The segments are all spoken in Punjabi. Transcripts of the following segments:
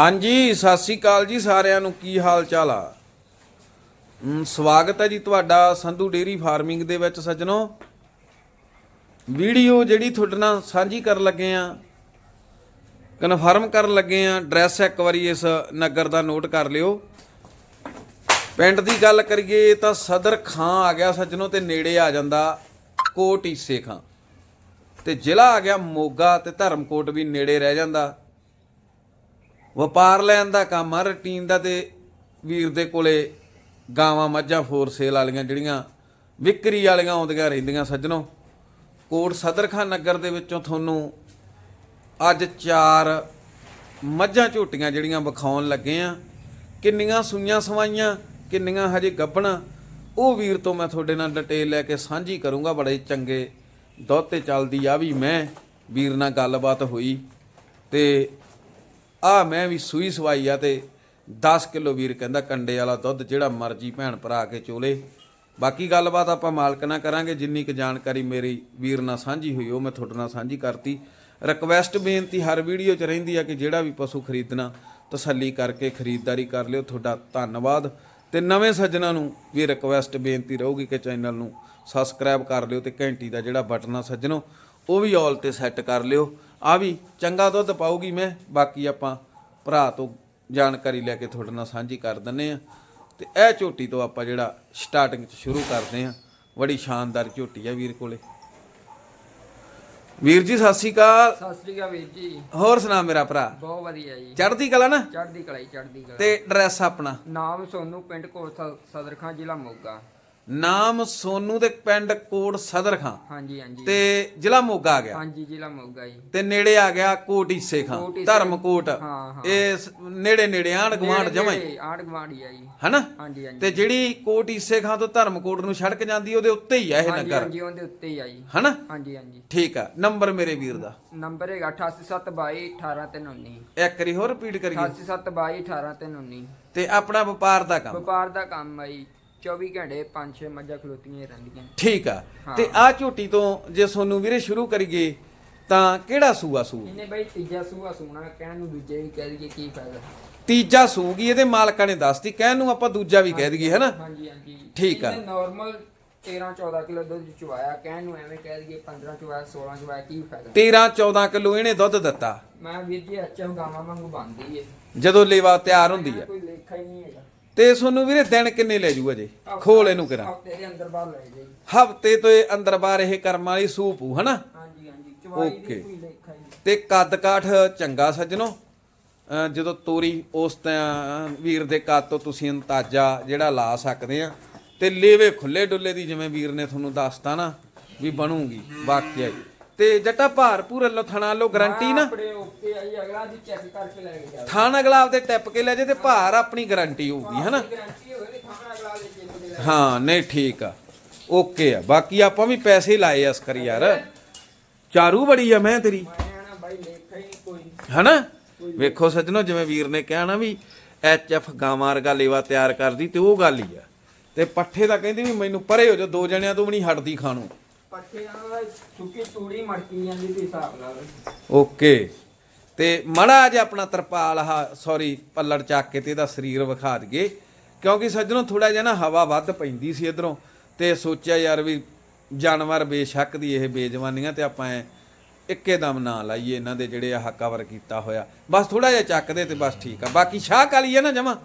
ਹਾਂਜੀ, ਸਤਿ ਸ੍ਰੀ ਅਕਾਲ ਜੀ ਸਾਰਿਆਂ ਨੂੰ। ਕੀ ਹਾਲ ਚਾਲ ਆ? ਸਵਾਗਤ ਹੈ ਜੀ ਤੁਹਾਡਾ ਸੰਧੂ ਡੇਰੀ ਫਾਰਮਿੰਗ ਦੇ ਵਿੱਚ ਸੱਜਣੋ। ਵੀਡੀਓ ਜਿਹੜੀ ਤੁਹਾਡੇ ਨਾਲ ਸਾਂਝੀ ਕਰਨ ਲੱਗੇ ਆ, ਕਨਫਰਮ ਕਰਨ ਲੱਗੇ ਆ, ਐਡਰੈਸ ਇੱਕ ਵਾਰੀ ਇਸ ਨਗਰ ਦਾ ਨੋਟ ਕਰ ਲਿਓ। ਪਿੰਡ ਦੀ ਗੱਲ ਕਰੀਏ ਤਾਂ ਸਦਰ ਖਾਂ ਆ ਗਿਆ ਸੱਜਣੋ ਤੇ ਨੇੜੇ ਆ ਜਾਂਦਾ ਕੋਟ ਈਸੇ ਖਾਂ। ਤੇ ਜ਼ਿਲ੍ਹਾ ਆ ਗਿਆ ਮੋਗਾ ਤੇ ਧਰਮਕੋਟ ਵੀ ਨੇੜੇ ਰਹਿ ਜਾਂਦਾ। ਵਪਾਰ ਲੈਣ ਦਾ ਕੰਮ ਆ ਰੂਟੀਨ ਦਾ ਤੇ ਵੀਰ ਦੇ ਕੋਲੇ ਗਾਵਾਂ ਮੱਝਾਂ ਫੋਰ ਸੇਲ ਵਾਲੀਆਂ ਜਿਹੜੀਆਂ ਵਿਕਰੀ ਵਾਲੀਆਂ ਆਉਂਦੀਆਂ ਰਹਿੰਦੀਆਂ ਸੱਜਣੋ। ਕੋਟ ਸਦਰਖਾਨ ਨਗਰ ਦੇ ਵਿੱਚੋਂ ਤੁਹਾਨੂੰ ਅੱਜ ਚਾਰ ਮੱਝਾਂ ਝੋਟੀਆਂ ਜਿਹੜੀਆਂ ਵਿਖਾਉਣ ਲੱਗੇ ਆ। ਕਿੰਨੀਆਂ ਸੂਈਆਂ ਸਵਾਈਆਂ, ਕਿੰਨੀਆਂ ਹਜੇ ਗੱਭਣਾ, ਉਹ ਵੀਰ ਤੋਂ ਮੈਂ ਤੁਹਾਡੇ ਨਾਲ ਡਿਟੇਲ ਲੈ ਕੇ ਸਾਂਝੀ ਕਰੂੰਗਾ, ਬੜੇ ਚੰਗੇ ਦੁੱਧ ਤੇ ਚੱਲਦੀ ਆ ਵੀ ਮੈਂ ਵੀਰ ਨਾਲ ਗੱਲਬਾਤ ਹੋਈ ਤੇ ਆ ਮੈਂ ਵੀ ਸੂਈ ਸਵਾਈ ਆ ਤੇ 10 ਕਿਲੋ ਵੀਰ ਕਹਿੰਦਾ ਕੰਡੇ ਵਾਲਾ ਦੁੱਧ ਜਿਹੜਾ ਮਰਜ਼ੀ ਭੈਣ ਭਰਾ ਕੇ ਚੋਲੇ। ਬਾਕੀ ਗੱਲਬਾਤ ਆਪਾਂ ਮਾਲਕ ਨਾਲ ਕਰਾਂਗੇ, ਜਿੰਨੀ ਕੁ ਜਾਣਕਾਰੀ ਮੇਰੀ ਵੀਰ ਨਾਲ ਸਾਂਝੀ ਹੋਈ, ਉਹ ਮੈਂ ਤੁਹਾਡੇ ਨਾਲ ਸਾਂਝੀ ਕਰਤੀ। ਰਿਕਵੈਸਟ ਬੇਨਤੀ ਹਰ ਵੀਡੀਓ 'ਚ ਰਹਿੰਦੀ ਆ ਕਿ ਜਿਹੜਾ ਵੀ ਪਸ਼ੂ ਖਰੀਦਣਾ, ਤਸੱਲੀ ਕਰਕੇ ਖਰੀਦਦਾਰੀ ਕਰ ਲਿਓ। ਤੁਹਾਡਾ ਧੰਨਵਾਦ। ਤੇ ਨਵੇਂ ਸੱਜਣਾ ਨੂੰ ਵੀ ਰਿਕਵੈਸਟ ਬੇਨਤੀ ਰਹੂਗੀ ਕਿ ਚੈਨਲ ਨੂੰ ਸਬਸਕ੍ਰਾਈਬ ਕਰ ਲਿਓ ਤੇ ਘੰਟੀ ਦਾ ਜਿਹੜਾ ਬਟਨ ਆ ਸੱਜਣੋ, ਉਹ ਵੀ ਆਲ ਤੇ ਸੈੱਟ ਕਰ ਲਿਓ। ਆ ਵੀ ਚੰਗਾ ਦੁੱਧ ਪਾਉਗੀ ਮੈਂ ਬਾਕੀ ਆਪਾਂ ਭਰਾ ਤੋਂ ਜਾਣਕਾਰੀ ਲੈ ਕੇ ਤੁਹਾਡੇ ਨਾਲ ਸਾਂਝੀ ਕਰ ਦਿੰਨੇ ਆ ਤੇ ਇਹ ਝੋਟੀ ਤੋਂ ਆਪਾਂ ਜਿਹੜਾ ਸਟਾਰਟਿੰਗ ਚ ਸ਼ੁਰੂ ਕਰਦੇ ਆ ਬੜੀ ਸ਼ਾਨਦਾਰ ਝੋਟੀ ਆ ਵੀਰ ਕੋਲੇ। ਵੀਰ ਜੀ ਸਤਿ ਸ਼੍ਰੀ ਅਕਾਲ। ਸਤਿ ਸ੍ਰੀ ਅਕਾਲ ਵੀਰ ਜੀ। ਹੋਰ ਸੁਣਾ ਮੇਰਾ ਭਰਾ? ਬਹੁਤ ਵਧੀਆ ਜੀ। ਚੜ੍ਹਦੀ ਕਲਾ ਨਾ? ਚੜ੍ਹਦੀ ਕਲਾਈ ਚੜ੍ਹਦੀ ਕਲਾ। ਤੇ ਐਡਰੈਸ ਆਪਣਾ? ਨਾਮ ਸੋਨੂ ਪਿੰਡ ਕੋਟ ਸਦਰਖਾਂ ਜ਼ਿਲ੍ਹਾ ਮੋਗਾ। ਨਾਮ ਸੋਨੂ ਦੇ ਪਿੰਡ ਕੋਟ ਸਦਰ ਖਾਂ। ਹਾਂਜੀ ਹਾਂਜੀ। ਤੇ ਜ਼ਿਲ੍ਹਾ ਮੋਗਾ ਆ ਗਿਆ। ਹਾਂਜੀ ਜ਼ਿਲ੍ਹਾ ਮੋਗਾ ਜੀ। ਤੇ ਨੇੜੇ ਆ ਗਿਆ ਕੋਟ ਈਸੇ ਖਾਂ ਧਰਮਕੋਟ ਹਾਂ, ਹਾਂ। ਇਹ ਸ- ਨੇੜੇ ਨੇੜੇ ਆਂਢ ਗੁਆਂਢ ਜਮਾਂ ਹੀ। ਆਂਡ ਗਵਾਂਢੀ ਆ ਜੀ। ਹਨਾ? ਹਾਂਜੀ ਹਾਂਜੀ। ਤੇ ਜਿਹੜੀ ਕੋਟ ਈਸੇ ਖਾਂ ਤੋਂ ਧਰਮਕੋਟ ਨੂੰ ਸੜਕ ਜਾਂਦੀ ਉਹਦੇ ਉੱਤੇ ਹੀ ਆ ਇਹ ਹਾਂਜੀ ਨਗਰ। ਹਾਂਜੀ ਉਹਦੇ ਉੱਤੇ ਹੀ ਆ ਜੀ। ਹਨਾ? ਹਾਂਜੀ ਹਾਂਜੀ। ਠੀਕ ਆ। ਨੰਬਰ ਮੇਰੇ ਵੀਰ ਦਾ। ਨੰਬਰ ਹੈਗਾ 8872 18319 ਇੱਕ ਵਾਰੀ ਹੋਰ ਰਿਪੀਟ ਕਰੀਏ। 8872 18319 ਤੇ ਆਪਣਾ ਵਪਾਰ ਦਾ ਕੰਮ। ਵਪਾਰ ਦਾ ਕੰਮ ਆ ਜੀ। 24 ਘੰਟੇ 5-6 ਮੱਝਾਂ ਖਲੋਤੀਆਂ ਹੀ ਰਹਿੰਦੀਆਂ ਠੀਕ ਆ। ਹਾਂ। ਤੇ ਆ ਝੋਟੀ ਤੋਂ ਜੇ ਸੋਨੂੰ ਵੀਰੇ ਸ਼ੁਰੂ ਕਰੀਏ ਤਾਂ ਕਿਹੜਾ ਸੂਆ ਸੂ? ਇਹਨੇ ਬਈ ਤੀਜਾ ਸੂਆ ਸੂਣਾ ਕਹਿਣ ਨੂੰ ਦੂਜੇ ਵੀ ਕਹਿ ਦਈਏ ਕੀ ਫਾਇਦਾ। ਤੀਜਾ ਸੂਗੀ ਇਹਦੇ ਮਾਲਕਾਂ ਨੇ ਦੱਸਤੀ ਕਹਿਣ ਨੂੰ ਆਪਾਂ ਦੂਜਾ ਵੀ ਕਹਿ ਦਈਏ ਹੈਨਾ? ਹਾਂਜੀ ਹਾਂਜੀ। ਠੀਕ ਆ। ਨਾਰਮਲ 13 14 ਕਿਲੋ ਦੁੱਧ ਚੁਆਇਆ ਕਹਿਣ ਨੂੰ ਐਵੇਂ ਕਹਿ ਦਈਏ 15 ਚੁਆਇਆ 16 ਚੁਆਇਆ ਕੀ ਫਾਇਦਾ। 13 14 ਕਿਲੋ ਇਹਨੇ ਦੁੱਧ ਦਿੱਤਾ। ਮੈਂ ਵੀਰ ਜੀ ਅੱਛਾ ਗਾਵਾਂ ਵਾਂਗੂ ਬੰਦੀ ਏ। ਜਦੋਂ ਲੇਵਾ ਤਿਆਰ ਹੁੰਦੀ ਆ। ਕੋਈ ਲੇਖਾ ਹੀ ਨਹੀਂ ਹੈਗਾ। ਤੇ ਸੋਨੂੰ ਵੀਰੇ ਦਿਨ ਕਿੰਨੇ ਲੈ ਜੂ ਅਜੇ? ਖੋਲ ਇਹਨੂੰ ਕਰਾਂ। ਹਫ਼ਤੇ ਦੇ ਅੰਦਰ ਬਾਹਰ ਲੈ ਜਾਈ। ਹਫ਼ਤੇ ਤੋਂ ਇਹ ਅੰਦਰ ਬਾਹਰ ਇਹ ਕਰਮ ਵਾਲੀ ਸੂਪ ਹੂ ਹਨਾ? ਹਾਂਜੀ ਹਾਂਜੀ ਚੁਆਈ Okay. ਦੀ ਕੋਈ ਲੇਖਾ ਹੀ ਨਹੀਂ। ਤੇ ਕੱਦ ਕਾਠ ਚੰਗਾ ਸੱਜਣੋ। ਅਹ ਜਦੋਂ ਤੋਰੀ ਉਸ ਤਾਂ ਵੀਰ ਦੇ ਕੱਦ ਤੋਂ ਤੁਸੀਂ ਅੰਦਾਜ਼ਾ ਜਿਹੜਾ ਲਾ ਸਕਦੇ ਆ। ਤੇ ਲੇਵੇ ਖੁੱਲੇ ਡੁੱਲੇ ਦੀ ਜਿਵੇਂ ਵੀਰ ਨੇ ਤੁਹਾਨੂੰ ਦੱਸਤਾ ਨਾ ਵੀ ਬਣੂਗੀ ਵਾਕਿਆ ਹੀ ਤੇ ਜੱਟਾ ਭਾਰ ਪੂਰ ਲੋ ਥਣਾ ਲੋ ਗਰੰਟੀ ਨਾ? ਆਪਣੇ ਓਕੇ ਆਈ ਅਗਲਾ ਦੀ ਚੈੱਕ ਕਰਕੇ ਲੈ ਕੇ ਜਾਵੇ। ਥਾਣ ਅਗਲਾ ਆਪਦੇ ਟਿਪ ਕੇ ਲੈ ਜੇ ਤੇ ਭਾਰ ਆਪਣੀ ਗਰੰਟੀ ਹੋਊਗੀ ਹਨਾ? ਗਾਰੰਟੀ ਹੋਵੇ ਤੇ ਖਾਣਾ ਅਗਲਾ ਦੇ ਚੈੱਕ ਦੇ ਲੈ ਹਾਂ ਨਹੀਂ ਠੀਕ ਆ। ਓਕੇ ਆ। ਬਾਕੀ ਆਪਾਂ ਵੀ ਪੈਸੇ ਲਾਏ ਆ ਅਸਕਰ ਯਾਰ। ਚਾਰੂ ਬੜੀ ਆ ਮੈਂ ਤੇਰੀ। ਮੈਂ ਨਾ ਬਾਈ ਲੇਖਾ ਹੀ ਨਹੀਂ ਕੋਈ। ਹਨਾ? ਵੇਖੋ ਸੱਜਣੋ ਜਿਵੇਂ ਵੀਰ ਨੇ ਕਿਹਾ ਨਾ ਵੀ ਐਚ ਐਫ ਗਾਵਾਂ ਵਰਗਾ ਲੇਵਾ ਤਿਆਰ ਕਰਦੀ ਤੇ ਉਹ ਗੱਲ ਹੀ ਆ। ਤੇ ਪੱਠੇ ਦਾ ਕਹਿੰਦੀ ਵੀ ਮੈਨੂੰ ਪਰੇ ਹੋ ਜਾ ਦੋ ਜਣਿਆਂ ਤੋਂ ਵੀ ਨਹੀਂ ਹਟਦੀ ਖਾਣੋਂ। ਪੱਠੇ ਨਾਲ ਸੁੱਕੀ ਤੂੜੀ ਮੜਕੀ ਜਾਂਦੀ ਤੇ ਹਿਸਾਬ ਨਾਲ। ਓਕੇ। ਤੇ ਮੜਾ ਜਿਹਾ ਆਪਣਾ ਤਰਪਾਲ ਆਹ ਸੌਰੀ ਪੱਲੜ ਚੱਕ ਕੇ ਤੇ ਇਹਦਾ ਸਰੀਰ ਵਿਖਾ ਦਈਏ। ਕਿਉਂਕਿ ਸੱਜਣੋ ਥੋੜਾ ਜਿਹਾ ਨਾ ਹਵਾ ਵੱਧ ਪੈਂਦੀ ਸੀ ਇਧਰੋਂ। ਤੇ ਸੋਚਿਆ ਯਾਰ ਵੀ ਜਾਨਵਰ ਬੇਸ਼ੱਕ ਦੀ ਇਹ ਬੇਜਵਾਨੀਆਂ ਤੇ ਆਪਾਂ ਇੱਕੇ ਦਮ ਨਾ ਲਾਈਏ ਇਹਨਾਂ ਦੇ ਜਿਹੜੇ ਆਹ ਕਵਰ ਕੀਤਾ ਹੋਇਆ। ਬਸ ਥੋੜਾ ਜਿਹਾ ਚੱਕਦੇ ਤੇ ਬਸ ਠੀਕ ਆ। ਬਾਕੀ ਸ਼ਾਹ ਕਾਲੀ ਹੈ ਨਾ ਜਮਾ?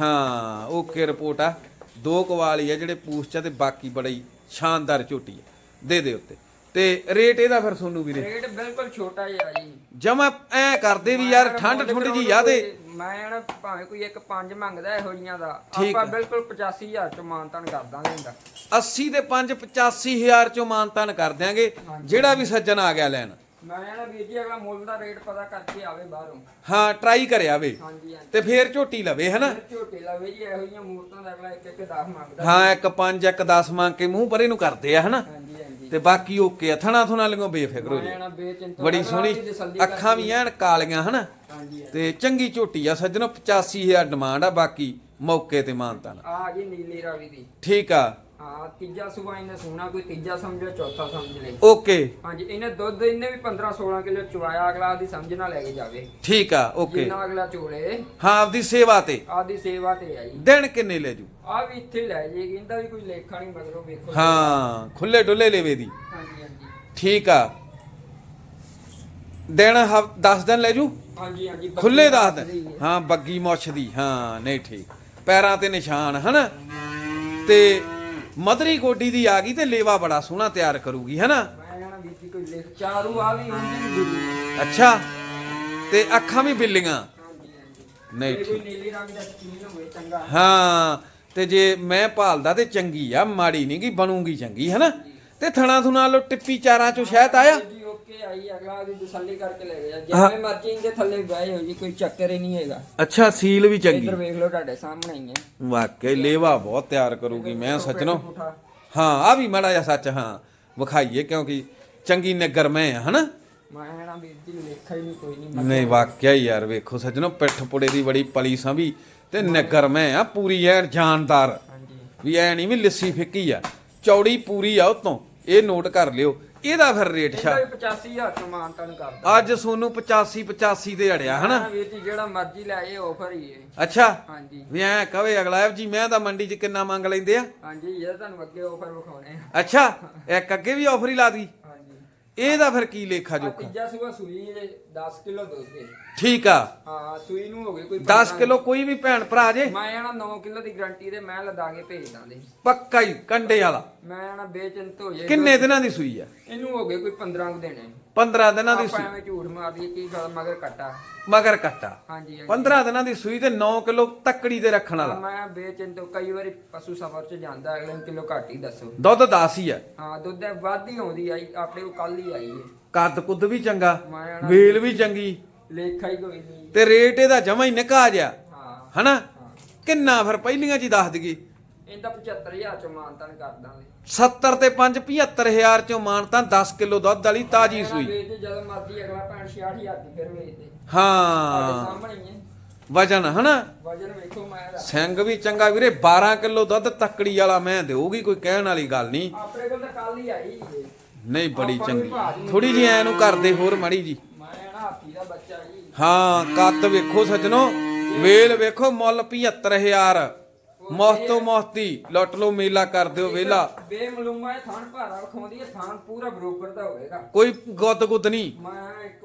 ਹਾਂ ਓਕੇ ਰਿਪੋਰਟ ਆ। ਦੋ ਕਵਾਲੀ ਆ ਜਿਹੜੇ ਪੂਛ ਚ ਆ ਤੇ ਬਾਕੀ ਬੜੀ ਸ਼ਾਨਦਾਰ ਝੋਟੀ ਆ ਦੇ ਦੇ ਉੱਤੇ। ਤੇ ਰੇਟ ਇਹਦਾ ਫਿਰ ਸੋਨੂੰ ਵੀਰੇ? ਰੇਟ ਬਿਲਕੁਲ ਛੋਟਾ ਜਿਹਾ ਜੀ। ਜਮਾ ਐ ਕਰਦੇ ਵੀ ਯਾਰ ਠੰਡ ਠੁੰਡ ਜੀ ਤੇ ਮੈਂ ਨਾ ਭਾਵੇਂ ਕੋਈ ਇੱਕ ਪੰਜ ਮੰਗਦਾ ਇਹੋ ਜੀਆਂ ਦਾ ਠੀਕ ਆਪਾਂ ਆ। ਬਿਲਕੁਲ 85000 ਚ ਮਾਨਤਾਨ ਕਰ ਦਾਂਗੇ ਇਹਦਾ। 80 ਤੇ 5 85000 ਚੋਂ ਮਾਨਤਾਨ ਕਰ ਦਿਆਂਗੇ। ਜਿਹੜਾ ਵੀ ਸੱਜਣ ਆ ਗਿਆ ਲੈਣ। ਮੈਂ ਨਾ ਵੀਰ ਜੀ ਅਗਲਾ ਮੁੱਲ ਦਾ ਰੇਟ ਪਤਾ ਕਰਕੇ ਆਵੇ ਬਾਹਰੋਂ। ਹਾਂ ਟਰਾਈ ਕਰਿਆ ਵੇ। ਹਾਂਜੀ ਹਾਂਜੀ। ਤੇ ਫੇਰ ਝੋਟੀ ਲਵੇ ਹਨਾ? ਫਿਰ ਝੋਟੇ ਲਵੇ ਜੀ ਇਹੋ ਜੀਆਂ ਮੂਰਤਾਂ ਦਾ ਅਗਲਾ ਇੱਕ ਇੱਕ 10 ਮੰਗਦਾ। ਹਾਂ ਇੱਕ 5 ਇੱਕ 10 ਮੰਗ ਕੇ ਮੂੰਹ ਪਰੇ ਨੂੰ ਕਰਦੇ ਆ ਹਨਾ? ਹਾਂਜੀ ਹਾਂਜੀ। ਤੇ ਬਾਕੀ ਓਕੇ ਆ ਥਣਾ ਥੁਣਾ ਲਿਓ ਬੇਫਿਕਰ ਹੋ ਮੈਂ ਜੇ। ਨਾ ਬੇਚਿੰਤ ਬੜੀ ਸੋਹਣੀ ਅੱਖਾਂ ਵੀ ਐਨ ਕਾਲੀਆਂ ਹਨਾ? ਹਾਂਜੀ ਤੇ ਚੰਗੀ ਝੋਟੀ ਆ ਸੱਜਣੋ 85000 ਡਿਮਾਂਡ ਆ ਬਾਕੀ ਮੌਕੇ ਤੇ ਆ ਜੀ ਨੀਲੀ ਰਾਵੀ ਦੀ। ਠੀਕ ਆ। ਹਾਂ ਤੀਜਾ ਸੂਆ ਇਹਨੇ ਸੋਨਾ ਕੋਈ ਤੀਜਾ ਸਮਝੋ ਚੌਥਾ ਸਮਝ ਲੈ ਓਕੇ। ਹਾਂਜੀ ਇਹਨੇ ਦੁੱਧ ਇਹਨੇ ਵੀ 15 16 ਕਿਲੋ ਚੁਆਇਆ ਅਗਲਾ ਦੀ ਸਮਝ ਨਾਲ ਲੈ ਕੇ ਜਾਵੇ। ਠੀਕ ਆ ਓਕੇ। ਜਿੰਨਾ ਅਗਲਾ ਚੋਲੇ ਹਾਂ ਆਪਦੀ ਸੇਵਾ ਤੇ। ਆਦੀ ਸੇਵਾ ਤੇ ਆਈ ਦਿਨ ਕਿੰਨੇ ਲੈ ਜੂ? ਆ ਆ ਵੀ ਇੱਥੇ ਲੈ ਜੇਗੀ ਇਹਦਾ ਵੀ ਕੋਈ ਲੇਖਾ ਨਹੀਂ ਮਗਰੋਂ ਵੇਖੋ। ਹਾਂ ਖੁੱਲੇ ਡੁੱਲੇ ਲੇਵੇ ਦੀ। ਹਾਂਜੀ ਹਾਂਜੀ। ਠੀਕ ਆ। ਦਿਨ 10 ਦਿਨ ਲੈ ਜੂ? ਹਾਂਜੀ ਹਾਂਜੀ ਖੁੱਲੇ ਦਾ 10 ਦਿਨ। ਸਹੀ ਹੈ। ਹਾਂ ਬੱਗੀ ਮੁੱਛ ਦੀ। ਹਾਂ ਨਹੀਂ ਠੀਕ। ਪੈਰਾਂ ਤੇ ਨਿਸ਼ਾਨ ਹਨਾ? ਤੇ ਮਦਰੀ ਗੋਡੀ ਦੀ ਆ ਗਈ ਤੇ ਲੇਵਾ ਬੜਾ ਸੋਹਣਾ ਤਿਆਰ ਕਰੂਗੀ ਹਨਾ ਮੈਂ ਕਹਣਾ ਵੀ ਜੀ ਕੋਈ ਲਿਖ ਚਾਰੂ ਆ ਵੀ ਹੁੰਦੀ ਵੀ ਗੁਰੂ ਅੱਛਾ ਤੇ ਅੱਖਾਂ ਵੀ ਬਿੱਲੀਆਂ। ਹਾਂਜੀ ਹਾਂਜੀ ਨਹੀਂ ਜੇ ਕੋਈ ਠੀਕ। ਨੀਲੀ ਰੰਗ ਦਾ ਸਕੀਨ ਹੋਵੇ ਚੰਗਾ। ਹਾਂ ਤੇ ਜੇ ਮੈਂ ਭਾਲਦਾ ਤੇ ਚੰਗੀ ਆ ਮਾੜੀ ਨਹੀਂ ਗੀ ਬਣੂਗੀ ਚੰਗੀ ਹਨਾ ਤੇ ਥਣਾ ਥੁਣਾ ਲੋ ਟਿੱਪੀ ਚਾਰਾਂ ਚੋਂ ਸ਼ਹਿਦ ਆਇਆ? ਜੀ ਓਕੇ ਆਈ ਅਗਲਾ ਦੀ ਤਸੱਲੀ ਕਰਕੇ ਲੈ ਗਿਆ। ਹਾਂ। ਜਿਵੇਂ ਮਰਜ਼ੀ ਇਹਦੇ ਥੱਲੇ ਬਹਿ ਹੋ ਜੀ ਕੋਈ ਚੱਕਰ ਹੀ ਨਹੀਂ ਹੈਗਾ। ਅੱਛਾ ਸੀਲ ਵੀ ਚੰਗੀ। ਇੱਧਰ ਵੇਖ ਲਓ ਤੁਹਾਡੇ ਸਾਹਮਣੇ ਹੀ ਹੈ। ਵਾਕਈ ਲੇਵਾ ਬਹੁਤ ਤਿਆਰ ਕਰੂਗੀ ਮੈਂ ਸੱਜਣੋ ਪੁੱਠਾ। ਹਾਂ ਆ ਵੀ ਮਾੜਾ ਜਿਹਾ ਸੱਚ ਹਾਂ। ਵਿਖਾਈਏ ਕਿਉਂਕਿ ਚੰਗੀ ਨਗਰ ਮੈਂ ਆ ਹਨਾ? ਮੈਂ ਕਹਣਾ ਵੀ ਜੀ ਲੇਖਾ ਹੀ ਨਹੀਂ ਕੋਈ ਨਹੀਂ ਨਹੀਂ ਵਾਕਿਆ ਹੀ ਯਾਰ ਵੇਖੋ ਸੱਜਣੋ ਪਿੱਠ ਪੁੜੇ ਦੀ ਬੜੀ ਪਲੀ ਸਾਂ ਵੀ ਤੇ ਨਗਰ ਮੈਂ ਆ ਪੂਰੀ ਐਨ ਜਾਨਦਾਰ। ਵੀ ਐ ਨਹੀਂ ਵੀ ਲਿੱਸੀ ਫਿੱਕੀ ਆ ਚੌੜੀ ਪੂਰੀ ਆ ਉਤੋਂ। ਇਹ ਨੋਟ ਕਰ ਲਿਓ ਇਹਦਾ ਫਿਰ ਰੇਟ ਵੀ 85000 ਤੋਂ ਮਾਨਤਨ ਕਰਦਾ। ਅੱਜ ਸੋਨੂੰ 85 85 ਤੇ ਅੜਿਆ ਹਨਾ? ਵੀਰ ਜੀ ਜਿਹੜਾ ਮਰਜ਼ੀ ਲੈ ਇਹ ਆਫਰ ਹੀ ਹੈ। ਅੱਛਾ। ਹਾਂਜੀ। ਵੀ ਐ ਕਵੇ ਅਗਲਾ ਜੀ ਮੈਂ ਤਾਂ ਮੰਡੀ 'ਚ ਕਿੰਨਾ ਮੰਗ ਲੈਂਦੇ ਆ। ਹਾਂਜੀ ਇਹ ਤੁਹਾਨੂੰ ਅੱਗੇ ਆਫਰ ਵਿਖਾਉਣੇ ਆ। ਅੱਛਾ ਇੱਕ ਅੱਗੇ ਵੀ ਆਫਰ ਹੀ ਲਾ ਦੀ। ਇਹਦਾ ਫਿਰ ਕੀ ਲੇਖਾ ਜੋਖਾ? ਤੀਜਾ ਸੂਆ ਸੂਈ ਜੇ 10 ਕਿਲੋ ਦੁੱਧ ਦੇ। ਠੀਕ ਆ। ਹਾਂ ਸੂਈ ਨੂੰ ਹੋ ਗਏ ਕੋਈ 10 ਕਿਲੋ ਕੋਈ ਵੀ ਭੈਣ ਭਰਾ ਜੇ। ਮੈਂ ਆਣਾ 9 ਕਿਲੋ ਦੀ ਗਾਰੰਟੀ ਤੇ ਮੈਂ ਲਦਾ ਕੇ ਭੇਜ ਦਾਂਦੇ ਪੱਕਾ ਹੀ ਕੰਡੇ ਵਾਲਾ। ਮੈਂ ਆਣਾ ਬੇਚਿੰਤ ਹੋ ਜਾਏ ਕਿੰਨੇ ਦਿਨਾਂ ਦੀ ਸੂਈ ਆ? ਇਹਨੂੰ ਹੋ ਗਏ ਕੋਈ 15 ਕੁ ਦਿਨ। 15 ਦਿਨਾਂ ਦੀ ਆਪਾਂ ਸੂਈ ਐਵੇਂ ਝੂਠ ਮਾਰਦੀ ਕੀ ਗੱਲ ਮਗਰ ਕੱਟਾ। ਮਗਰ ਕੱਟਾ। ਹਾਂਜੀ ਹਾਂਜੀ। 15 ਦਿਨਾਂ ਦੀ ਸੂਈ ਤੇ 9 ਕਿਲੋ ਤੱਕੜੀ ਤੇ ਰੱਖਣ ਵਾਲਾ। ਮੈਂ ਬੇਚਿੰਤ ਕਈ ਵਾਰੀ ਪਸ਼ੂ ਸਫਰ ਚ ਜਾਂਦਾ ਅਗਲੇ ਨੂੰ ਕਿਲੋ ਘੱਟ ਹੀ ਦੱਸੋ। ਦੁੱਧ 10 ਹੀ ਆ। ਹਾਂ ਦੁੱਧ ਵੱਧ ਹੀ ਆਉਂਦੀ ਆਈ ਆਪਣੇ ਕੋਲ ਕੱਲ ਹੀ ਆਈ ਹੈ ਕੱਦ ਕੁੱਦ ਵੀ ਚੰਗਾ ਮੈਂ ਵੇਲ ਵੀ ਚੰਗੀ। ਲੇਖਾ ਹੀ ਕੋਈ ਨਹੀਂ। ਤੇ ਰੇਟ ਇਹਦਾ ਜਮਾ ਹੀ ਨਿਕਾ ਜਿਆ ਹਾਂ। ਹਨਾ? ਕਿੰਨਾ ਫਿਰ ਪਹਿਲੀਆਂ ਚ ਹੀ ਦੱਸ ਦਈਏ। ਇਹਦਾ 75000 ਚ ਮਾਨਤਨ ਕਰ ਦਾਂਗੇ। 70 ਤੇ 5 75000 ਚੋਂ ਮਾਨਤਾ 10 ਕਿਲੋ ਦੁੱਧ ਵਾਲੀ ਤਾਜੀ ਸੂਈ। ਵੇਚ ਦੇ ਜਦੋਂ ਮਰਜ਼ੀ ਅਗਲਾ ਭੈਣ 66000 ਦੀ ਫਿਰ ਵੇਚ ਦੇ ਤੁਹਾਡੇ ਹਾਂ ਸਾਹਮਣੇ ਹੀ ਹੈ। ਵਜਨ ਹਨਾ? ਵਜਨ ਵੇਖੋ ਮੈਂ ਦਾ ਸਿੰਘ ਵੀ ਚੰਗਾ ਵੀਰੇ 12 ਕਿਲੋ ਦੁੱਧ ਤੱਕੜੀ ਵਾਲਾ ਮੈਂ ਦੇਊਗੀ ਕੋਈ ਕਹਿਣ ਵਾਲੀ ਗੱਲ ਨਹੀਂ। ਆਪਣੇ ਕੋਲ ਤਾਂ ਕੱਲ ਹੀ ਆਈ ਜੀ ਨਹੀਂ ਬੜੀ ਚੰਗੀ। ਥੋੜੀ ਜਿਹੀ ਐ ਨੂੰ ਕਰਦੇ ਹੋਰ ਮੜੀ ਜੀ। ਮੈਂ ਨਾ ਹਾਥੀ ਦਾ ਬੱਚਾ ਜੀ। ਹਾਂ ਕੱਦ ਵੇਖੋ ਸੱਜਣੋ। ਵੇਲ ਵੇਖੋ ਮੁੱਲ 75000 ਮੋਹਤੋ ਮੋਹਤੀ ਲੁੱਟ ਲੋ ਮੇਲਾ ਕਰ ਦਿਓ ਵੇਲਾ ਬੇਮਲੂਮਾ ਇਹ ਥਾਨ ਭਾਰਾ ਵਿਖਾਉਂਦੀ ਹੈ ਥਾਨ ਪੂਰਾ ਬਰੋਬਰ ਦਾ ਹੋਵੇਗਾ। ਕੋਈ ਗੁੱਦ ਗੁੱਦ ਨਹੀਂ। ਮੈਂ ਇੱਕ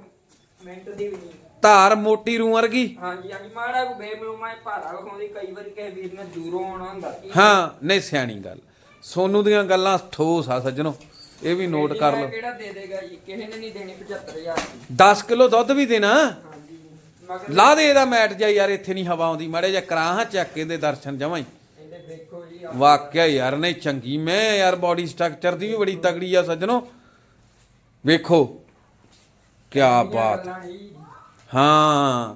ਮਿੰਟ ਦੀ ਵੀ ਨਹੀਂ। ਧਾਰ ਮੋਟੀ ਰੂ ਵਰਗੀ। ਹਾਂਜੀ ਹਾਂਜੀ ਮਾੜਾ ਕੋ ਬੇਮਲੂਮਾ ਇਹ ਭਾਰਾ ਵਿਖਾਉਂਦੀ ਕਈ ਵਾਰੀ ਕਿਸੇ ਵੀਰ ਨੇ ਦੂਰੋਂ ਆਉਣਾ ਹੁੰਦਾ। ਹਾਂ ਨਹੀਂ ਸਿਆਣੀ ਗੱਲ। ਸੋਨੂ ਦੀਆਂ ਗੱਲਾਂ ਠੋਸ ਆ ਸੱਜਣੋ ਇਹ ਵੀ ਨੋਟ ਕਰ ਲਓ। ਕਿਹੜਾ ਦੇ ਦੇਗਾ ਜੀ? ਕਿਸੇ ਨੇ ਨਹੀਂ ਦੇਣੀ 75000 ਦੀ। 10 ਕਿਲੋ ਦੁੱਧ ਵੀ ਦੇਣਾ। ਲਾ ਦੇ ਇਹਦਾ ਮੈਟ ਜਾ ਯਾਰ ਇੱਥੇ ਨਹੀਂ ਹਵਾ ਆਉਂਦੀ। ਮਾੜੇ ਜਿਹਾ ਕਰਾਂ ਹਾਂ ਚੱਕ ਇਹਦੇ ਦਰਸ਼ਨ ਜਮਾਂ ਹੀ। ਵਾਕਿਆ ਯਾਰ ਨਹੀਂ ਚੰਗੀ। ਮੈਂ ਯਾਰ ਬਾਡੀ ਸਟਰਕਚਰ ਦੀ ਵੀ ਬੜੀ ਤਗੜੀ ਆ ਸੱਜਣੋ। ਵੇਖੋ ਕੀ ਬਾਤ। ਹਾਂ।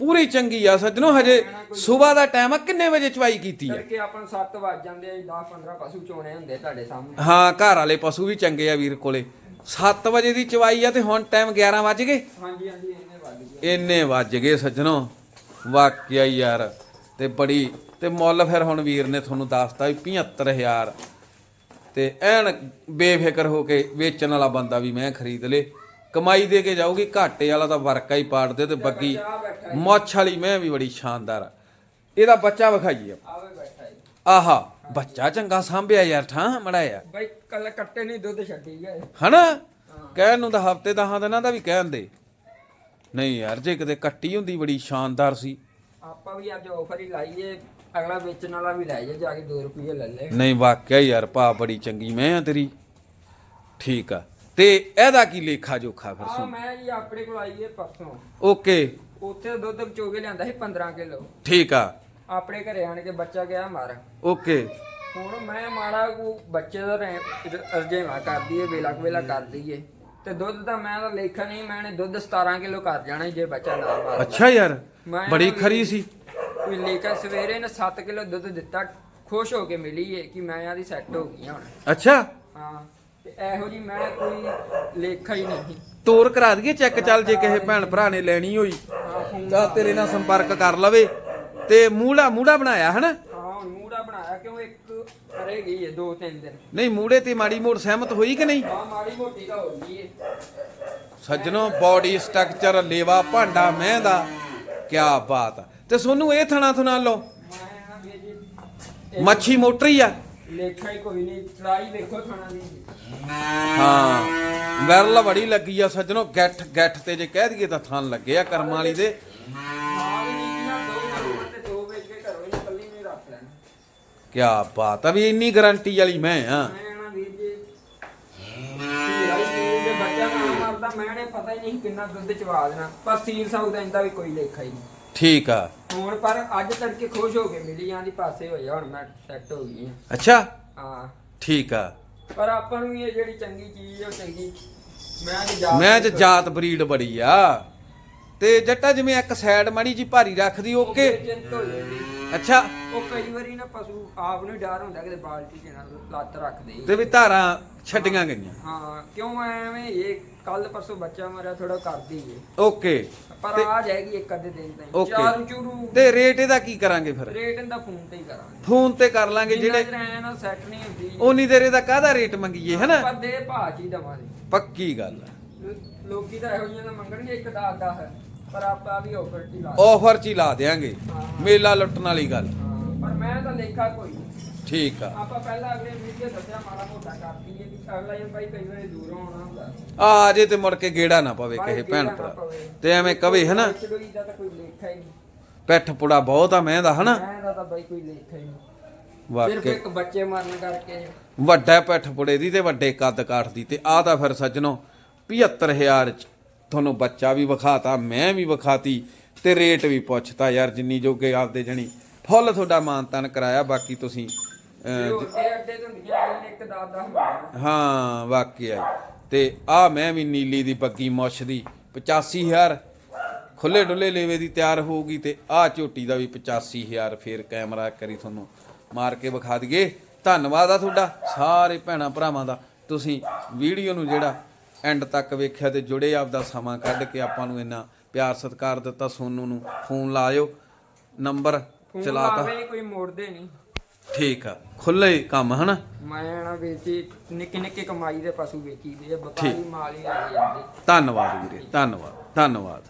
ਪੂਰੀ ਚੰਗੀ ਆ ਸੱਜਣੋ। ਹਜੇ ਸਵੇਰ ਦਾ ਟਾਈਮ ਆ ਕਿੰਨੇ ਵਜੇ ਚਵਾਈ ਕੀਤੀ ਆ? ਤੜਕੇ ਆਪਾਂ ਨੂੰ 7 ਵੱਜ ਜਾਂਦੇ ਆ 10 15 ਪਸ਼ੂ ਚੋਣੇ ਹੁੰਦੇ ਤੁਹਾਡੇ ਸਾਹਮਣੇ। ਹਾਂ ਘਰ ਵਾਲੇ ਪਸ਼ੂ ਵੀ ਚੰਗੇ ਆ ਵੀਰ ਕੋਲੇ। 7 ਵਜੇ ਦੀ ਚਵਾਈ ਆ ਤੇ ਹੁਣ ਟਾਈਮ 11 ਵੱਜ ਗਏ। ਹਾਂਜੀ ਹਾਂਜੀ। ਇੰਨੇ ਵੱਜ ਗਏ ਸੱਜਣੋ। ਵਾਕਿਆ ਯਾਰ। ਤੇ ਬੜੀ ਤੇ ਮੁੱਲ ਫਿਰ ਹੁਣ ਵੀਰ ਨੇ ਤੁਹਾਨੂੰ ਦੱਸਤਾ ਵੀ 75000 ਤੇ ਐਨ ਬੇਫਿਕਰ ਹੋ ਕੇ ਵੇਚਣ ਵਾਲਾ ਬੰਦਾ ਵੀ ਮੈਂ ਖਰੀਦ ਲੇ। ਕਮਾਈ ਦੇ ਕੇ ਜਾਊਗੀ ਘਾਟੇ ਵਾਲਾ ਤਾਂ ਵਰਕਾ ਹੀ ਪਾੜ ਦੇ ਤੇ ਬੱਗੀ। ਮੁੱਛ ਵਾਲੀ ਮੈਂ ਵੀ ਬੜੀ ਸ਼ਾਨਦਾਰ ਇਹਦਾ ਬੱਚਾ ਵਿਖਾਈਏ। ਆਹਾ ਬੱਚਾ ਚੰਗਾ ਸਾਂਭਿਆ ਯਾਰ ਠਾਂ ਮੜਾਇਆ। ਬਾਈ ਕੱਲ ਕੱਟੇ ਨਹੀਂ ਦੁੱਧ ਛੱਡੀ ਗਏ ਹਨਾ? ਕਹਿਣ ਨੂੰ ਤਾਂ ਹਫ਼ਤੇ ਦਹਾਂ ਦਿਨਾਂ ਦਾ ਵੀ ਕਹਿਣ ਦੇ। ਨਹੀਂ ਯਾਰ ਜੇ ਕਿਤੇ ਕੱਟੀ ਹੁੰਦੀ ਬੜੀ ਸ਼ਾਨਦਾਰ ਸੀ। ਆਪਾਂ ਵੀ ਅੱਜ ਆਫਰ ਹੀ ਲਾਈਏ ਅਗਲਾ ਵੇਚਣ ਵਾਲਾ ਵੀ ਲੈ ਜਾ ਜਾ ਕੇ 2 ਰੁਪਏ ਲੈ ਲੈ। ਨਹੀਂ ਵਾਕਿਆ ਯਾਰ ਭਾ ਬੜੀ ਚੰਗੀ ਮੈਂ ਆ ਤੇਰੀ। ਠੀਕ ਆ। ਤੇ ਇਹਦਾ ਕੀ ਲੇਖਾ ਜੋਖਾ ਫਿਰ ਆ ਸੁਣ। ਮੈਂ ਜੀ ਆਪਣੇ ਕੋਲ ਆਈ ਏ ਪਰਸੋਂ। ਓਕੇ। ਉੱਥੇ ਦੁੱਧ ਚੋਗੇ ਲਿਆਂਦਾ ਸੀ 15 ਕਿਲੋ। ਠੀਕ ਆ। ਆਪਣੇ ਘਰੇ ਆਣ ਕੇ ਬੱਚਾ ਗਿਆ ਮਾਰ। ਓਕੇ। ਹੁਣ ਮੈਂ ਮਾੜਾ ਕੋ ਬੱਚੇ ਦਾ ਅਰਜੇਵਾ ਕਰਦੀ ਏ ਵੇਲਾ ਕੁ ਵੇਲਾ ਕਰਦੀ ਏ। ਤੇ ਦੁੱਧ ਦਾ ਮੈਂ ਤਾਂ ਲੇਖਾ ਨਹੀਂ ਮੈਂਨੇ ਦੁੱਧ 17 ਕਿਲੋ ਕਰ ਜਾਣਾ ਜੇ ਬੱਚਾ ਨਾ ਮਾਰਦਾ। ਅੱਛਾ ਯਾਰ ਮੈਂ ਬੜੀ ਖਰੀ ਸੀ। ਕੋਈ ਲੇਖਾ ਸਵੇਰੇ ਨੇ 7 ਕਿਲੋ ਦੁੱਧ ਦਿੱਤਾ ਖੁਸ਼ ਹੋ ਕੇ ਮਿਲੀ ਏ ਕਿ ਮੈਂ ਆਦੀ ਸੈੱਟ ਹੋ ਗਈ ਹੁਣ। ਅੱਛਾ? ਹਾਂ ਤੇ ਇਹੋ ਜੀ ਮੈਂ ਕੋਈ ਲੇਖਾ ਹੀ ਨਹੀਂ। ਤੋਰ ਕਰਾ ਦਈਏ ਚੈੱਕ ਚੱਲ ਜੇ ਕਿਸੇ ਭੈਣ ਭਰਾ ਨੇ ਲੈਣੀ ਹੋਈ ਹਾਂ ਤਾਂ ਤੇਰੇ ਨਾਲ ਸੰਪਰਕ ਕਰ ਲਵੇ। ਤੇ ਮੂੜਾ ਮੂੜਾ ਬਣਾਇਆ ਹਨਾ? ਕਿਉਂ ਇੱਕ ਦੋ ਤਿੰਨ ਦਿਨ? ਨਹੀਂ ਮੂੜੇ ਤੇ ਮਾੜੀ ਮੋੜ ਸਹਿਮਤ ਹੋਈ ਕਿ ਨਹੀਂ? ਆ ਮਾੜੀ ਮੋਟੀ ਤਾਂ ਹੋ ਗਈ ਏ। ਸੱਜਣੋ ਬਾਡੀ ਸਟਰਕਚਰ ਲੇਵਾ ਭਾਂਡਾ ਮੈਂ ਦਾ ਕੀ ਬਾਤ ਆ। ਤੇ ਸੋਨੂੰ ਇਹ ਥਣਾ ਥਣਾ ਲਓ। ਮੈਂ ਨਾ ਵੀਰ ਜੀ ਇਹ ਮੱਛੀ ਮੋਟਰੀ ਆ। ਲੇਖਾ ਹੀ ਕੋਈ ਨਹੀਂ ਚੜਾਈ ਦੇਖੋ ਥਾਣਾ ਦੀ। ਹਾਂ ਵਿਰਲ ਬੜੀ ਲੱਗੀ ਆ ਸੱਜਣੋ ਗੱਠ ਗੱਠ ਤੇ ਜੇ ਕਹਿ ਦਈਏ ਤਾਂ ਥਣ ਲੱਗੇ ਆ ਕਰਮ ਵਾਲੀ ਦੇ। ਕੀ ਬਾਤ ਆ ਵੀ ਇੰਨੀ ਗਾਰੰਟੀ ਵਾਲੀ ਮੈਂ ਆ। ਮੈਂ ਨਾ ਵੀਰ ਜੀ। ਯਾਰ ਇਹ ਦੇ ਬੱਚਾ ਨਾ ਮਰਦਾ ਮੈਂ ਨੇ ਪਤਾ ਹੀ ਨਹੀਂ ਕਿੰਨਾ ਦੁੱਧ ਚਵਾ ਦੇਣਾ। ਪਰ ਸੀਰ ਸਾਊ ਦਾ ਇੰਦਾ ਵੀ ਕੋਈ ਲੇਖਾ ਹੀ ਨਹੀਂ। ਠੀਕ ਆ। ਹੁਣ ਪਰ ਅੱਜ ਤੜਕੇ ਖੁਸ਼ ਹੋ ਕੇ ਮਿਲੀ ਜਾਂਦੀ ਪਾਸੇ ਹੋ ਜਾ ਹੁਣ ਮੈਂ ਸੈੱਟ ਹੋ ਗਈ ਹਾਂ। ਅੱਛਾ? ਹਾਂ। ਠੀਕ ਆ। ਪਰ ਆਪਾਂ ਨੂੰ ਵੀ ਇਹ ਜਿਹੜੀ ਚੰਗੀ ਚੀਜ਼ ਹੈ ਉਹ ਚੰਗੀ। ਮੈਂ ਨਹੀਂ ਜਾ ਮੈਂ ਚ ਜਾਤ ਬਰੀਡ ਬੜੀ ਆ। ਤੇ ਜੱਟਾ ਜਿਵੇਂ ਇੱਕ ਸਾਈਡ ਮਾੜੀ ਜੀ ਭਾਰੀ ਰੱਖਦੀ ਓਕੇ? ਅੱਛਾ। ਉਹ ਕਈ ਵਾਰੀ ਨਾ ਪਸ਼ੂ ਆਪ ਨੂੰ ਹੀ ਡਰ ਹੁੰਦਾ ਕਿ ਬਾਲਟੀ ਚ ਨਾ ਲੱਤ ਰੱਖਦੇ ਤੇ ਵੀ ਧਾਰਾਂ ਛੱਡੀਆਂ ਗਈਆਂ। ਹਾਂ ਕਿਉਂ ਐਵੇਂ ਇਹ ਕੱਲ ਪਰਸੋਂ ਬੱਚਾ ਮਰਿਆ ਥੋੜਾ ਕਰਦੀ ਏ। ਓਕੇ। ਪਰ ਆ ਜਾਏਗੀ ਇੱਕ ਅੱਧੇ ਦਿਨ ਤਾਈਂ। Okay. ਚਾਰੂ ਚੂਰੂ ਤੇ ਰੇਟ ਇਹਦਾ ਕੀ ਕਰਾਂਗੇ ਫਿਰ? ਰੇਟ ਇਹਦਾ ਫੋਨ ਤੇ ਹੀ ਕਰਾਂਗੇ। ਫੋਨ ਤੇ ਕਰ ਲਾਂਗੇ ਜਿਹੜੇ ਜਿਹੜੇ ਨਾ ਸੈੱਟ ਨਹੀਂ ਹੁੰਦੀ। ਉਨੀ ਦੇਰ ਇਹਦਾ ਕਾਹਦਾ ਰੇਟ ਮੰਗੀਏ ਹਨਾ? ਪਰ ਦੇ ਭਾਅ ਚ ਹੀ ਦਵਾਂਗੇ। ਪੱਕੀ ਗੱਲ ਆ। ਲੋ- ਲੋਕੀ ਤਾਂ ਇਹੋ ਜਿਹੀਆਂ ਦਾ ਮੰਗਣਗੇ ਇੱਕ ਦਾ ਅੱਧਾ ਹੈ ਪਰ ਆਪਾਂ ਵੀ ਆਫਰ ਚ ਹੀ ਲਾ ਆਫਰ ਚ ਹੀ ਲਾ ਦੇਾਂਗੇ ਹਾਂ। ਮੇਲਾ ਲੁੱਟਣ ਵਾਲੀ ਗੱਲ। ਹਾਂ, ਪਰ ਮੈਂ ਤਾਂ ਲੇਖਾ ਕੋਈ ਨਹੀਂ। ਠੀਕ ਆ। ਆਪਾਂ ਪਹਿਲਾਂ ਅਗਲੇ ਵੀਡੀਓ ਦੱਸਿਆ ਮਾੜਾ ਮੋਟਾ ਕਰਦੀ ਹੈ ਕਿ ਅਗਲਾ ਇਹ ਭਾਈ ਕਈ ਵਾਰੀ ਦੂਰੋਂ ਆਉਣਾ ਹੁੰਦਾ। ਆ ਜੇ ਤੇ ਮੁੜ ਕੇ ਗੇੜਾ ਨਾ ਪਵੇ ਕਿਸੇ ਭੈਣ ਭਰਾ। ਤੇ ਐਵੇਂ ਕਵੇ ਹਨਾ? ਚਲੋ ਇਹਦਾ ਤਾਂ ਕੋਈ ਲੇਖਾ ਹੀ ਨਹੀਂ। ਪੈਠ ਪੁੜਾ ਬਹੁਤ ਆ ਮੈਂ ਦਾ ਹਨਾ? ਮੈਂ ਦਾ ਤਾਂ ਬਾਈ ਕੋਈ ਲੇਖਾ ਹੀ ਨਹੀਂ। ਸਿਰਫ ਇੱਕ ਬੱਚੇ ਮਾਰਨ ਕਰਕੇ ਵੱਡਾ ਪੈਠ ਪੁੜੇ ਦੀ ਤੇ ਵੱਡੇ ਕੱਦ ਕਾਠ ਦੀ ਤੇ ਆ ਤਾਂ ਫਿਰ ਸੱਜਣੋ 75000 ਚ ਤੁਹਾਨੂੰ ਬੱਚਾ ਵੀ ਵਿਖਾਤਾ ਮੈਂ ਵੀ ਵਿਖਾਤੀ ਤੇ ਰੇਟ ਵੀ ਪੁੱਛਤਾ ਯਾਰ ਜਿੰਨੀ ਜੋਗੇ ਆਪਦੇ ਜਣੀ। ਫੁੱਲ ਤੁਹਾਡਾ ਮਾਨਤਨ ਕਰਾਇਆ ਬਾਕੀ ਤੁਸੀਂ ਇਹ ਅੱਡੇ ਤੋਂ ਇੱਕ ਹੁੰਦਾ ਹਾਂ ਵਾਕਿਆ ਤੇ ਆ ਮੈਂ ਵੀ ਨੀਲੀ ਦੀ ਬੱਗੀ ਮੁੱਛ ਦੀ 85000 ਖੁੱਲੇ ਡੁੱਲੇ ਲੇਵੇ ਦੀ ਤਿਆਰ ਹੋਊਗੀ ਤੇ ਆ ਝੋਟੀ ਦਾ ਵੀ 85000 ਫੇਰ ਕੈਮਰਾ ਕਰੀ ਤੁਹਾਨੂੰ ਮਾਰ ਕੇ ਵਿਖਾ ਦਈਏ। ਧੰਨਵਾਦ ਆ ਤੁਹਾਡਾ ਸਾਰੇ ਭੈਣਾ ਭਰਾਵਾਂ ਦਾ। ਤੁਸੀਂ ਵੀਡੀਓ ਨੂੰ ਜਿਹੜਾ ਐਂਡ ਤੱਕ ਵੇਖਿਆ ਤੇ ਜੁੜੇ ਆਪਦਾ ਸਮਾਂ ਕੱਢ ਕੇ ਆਪਾਂ ਨੂੰ ਇੰਨਾ ਪਿਆਰ ਸਤਿਕਾਰ ਦਿੱਤਾ ਸੋਨੂ ਨੂੰ ਫੋਨ ਲਾਇਓ। ਨੰਬਰ ਚਲਾਤਾ। ਲਾਵੇ ਕੋਈ ਮੋੜਦੇ ਨਹੀਂ ਠੀਕ ਆ ਖੁੱਲੇ ਕੰਮ ਹਨਾ? ਮੈਂ ਨਾ ਵੇਚੀ ਨਿੱਕੀ ਨਿੱਕੇ ਕਮਾਈ ਦੇ ਪਸ਼ੂ ਵੇਚੀ ਦੇ ਆ, ਵਪਾਰੀ ਆ ਜਾਂਦੇ। ਧੰਨਵਾਦ ਵੀਰੇ ਧੰਨਵਾਦ ਧੰਨਵਾਦ।